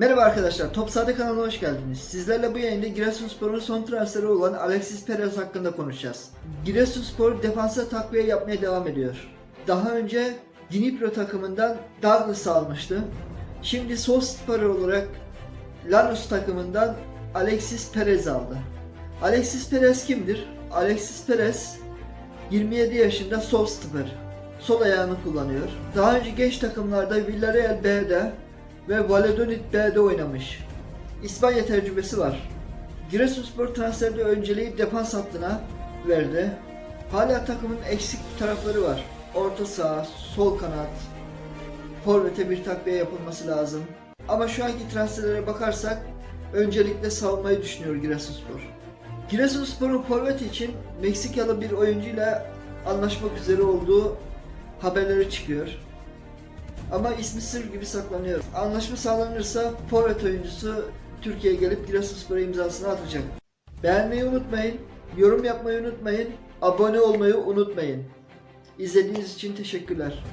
Merhaba arkadaşlar, Top Sade kanalına hoş geldiniz. Sizlerle bu yayında Giresunspor'un son transferi olan Alexis Perez hakkında konuşacağız. Giresunspor defansa takviye yapmaya devam ediyor. Daha önce Dnipro takımından Douglas'ı almıştı. Şimdi sol stoper olarak Lanus takımından Alexis Perez aldı. Alexis Perez kimdir? Alexis Perez 27 yaşında sol stoper. Sol ayağını kullanıyor. Daha önce genç takımlarda Villarreal B'de ve Valladolid B'de oynamış. İspanya tecrübesi var. Giresunspor transferde önceliği defans hattına verdi. Hala takımın eksik tarafları var. Orta saha, sol kanat, forvete bir takviye yapılması lazım. Ama şu anki transferlere bakarsak öncelikle savunmayı düşünüyor Giresunspor. Giresunspor'un forvet için Meksikalı bir oyuncuyla anlaşmak üzere olduğu haberleri çıkıyor. Ama ismi sır gibi saklanıyor. Anlaşma sağlanırsa forvet oyuncusu Türkiye'ye gelip Giresunspor'a imzasını atacak. Beğenmeyi unutmayın, yorum yapmayı unutmayın, abone olmayı unutmayın. İzlediğiniz için teşekkürler.